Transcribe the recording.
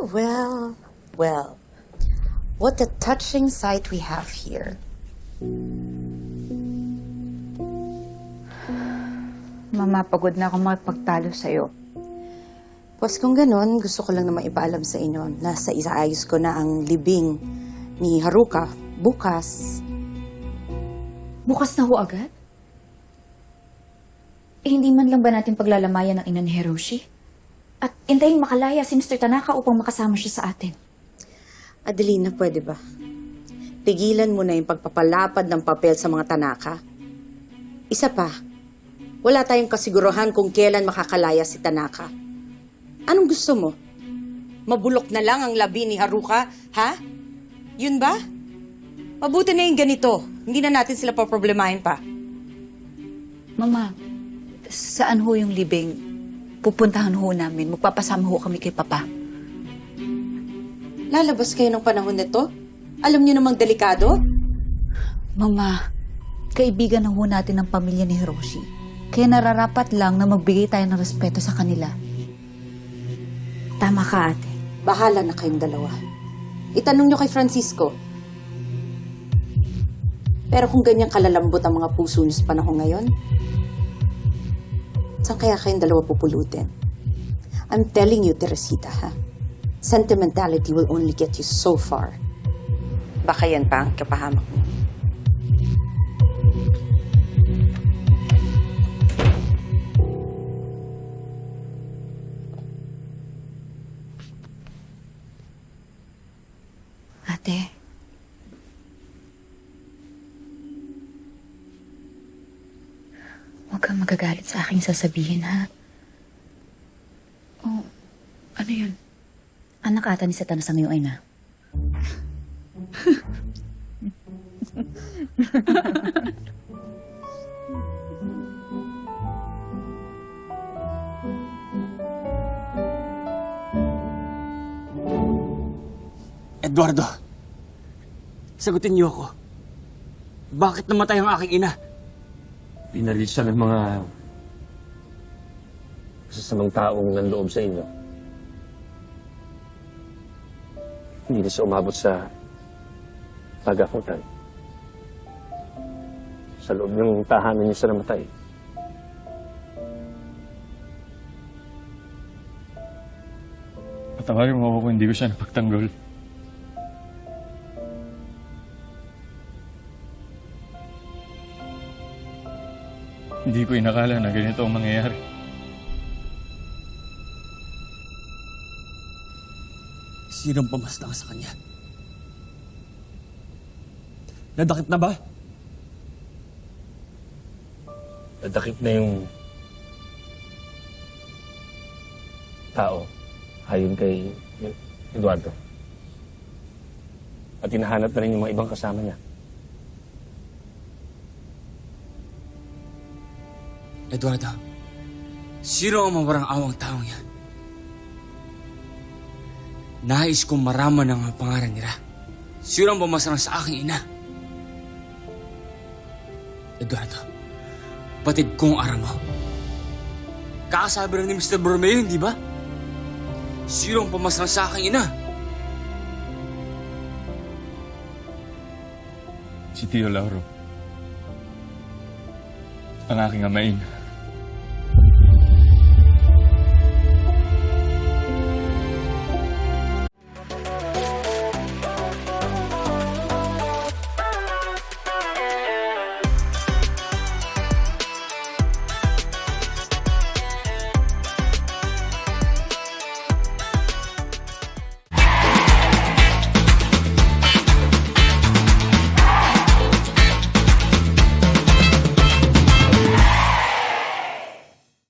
Well, well, well. What a touching sight we have here. Mama, pagod na ako makipagtalo sa'yo. Pues kung ganun, gusto ko lang naman ipaalam sa inyo na sa isaayos ko na ang libing ni Haruka bukas. Bukas na ho agad? Eh, hindi man lang ba natin paglalamayan ng ina ni Hiroshi? At intayin makalaya si Mr. Tanaka upang makasama siya sa atin. Adelina, pwede ba? Pigilan mo na yung pagpapalapad ng papel sa mga tanaka. Isa pa, wala tayong kasiguruhan kung kailan makakalaya si Tanaka. Anong gusto mo? Mabulok na lang ang labi ni Haruka, ha? Yun ba? Mabuti na yung ganito. Hindi na natin sila paproblemahin pa. Mama, saan ho yung libing? Pupuntahan ho namin. Magpapasama ho kami kay Papa. Lalabas kayo ng panahon nito? Alam niyo namang delikado? Mama, kaibigan na ho natin ng pamilya ni Hiroshi. Kaya nararapat lang na magbigay tayo ng respeto sa kanila. Tama ka, ate. Bahala na kayong dalawa. Itanong niyo kay Francisco. Pero kung ganyan kalalambot ang mga puso niyo sa panahon ngayon, saan kaya kayong dalawa pupulutin? I'm telling you, Teresita, ha? Sentimentality will only get you so far. Baka yan pa ang kapahamak mo. Ate. Kang magagalit sa aking sasabihin, ha? Oh, ano yun? Anak ata ni Satan sa ngayon ay na. Eduardo, sagutin niyo ako. Bakit namatay ang aking ina? Pinalit ng mga kasasamang taong nanloob sa inyo. Hindi na siya umabot sa pagakutan. Sa loob ng tahanan niya siya namatay. Patawarin mo ako kung hindi ko siya napagtanggol. Hindi ko inakala na ganito ang mangyayari. Sinong pumaslang sa kanya? Nadakit na ba? Nadakip na yung tao ayon kay Eduardo. At hinahanap na rin yung mga ibang kasama niya. Eduardo, sino ang mawarang awang taong yan? Nais kong maraman ang pangalan nila. Sino ang bumasarang sa aking ina? Eduardo, patid kong aram mo. Kakasabi rin ni Mr. Borromeo, hindi ba? Sino ang pumasarang sa aking ina? Si Tio Lauro. Ang aking amain.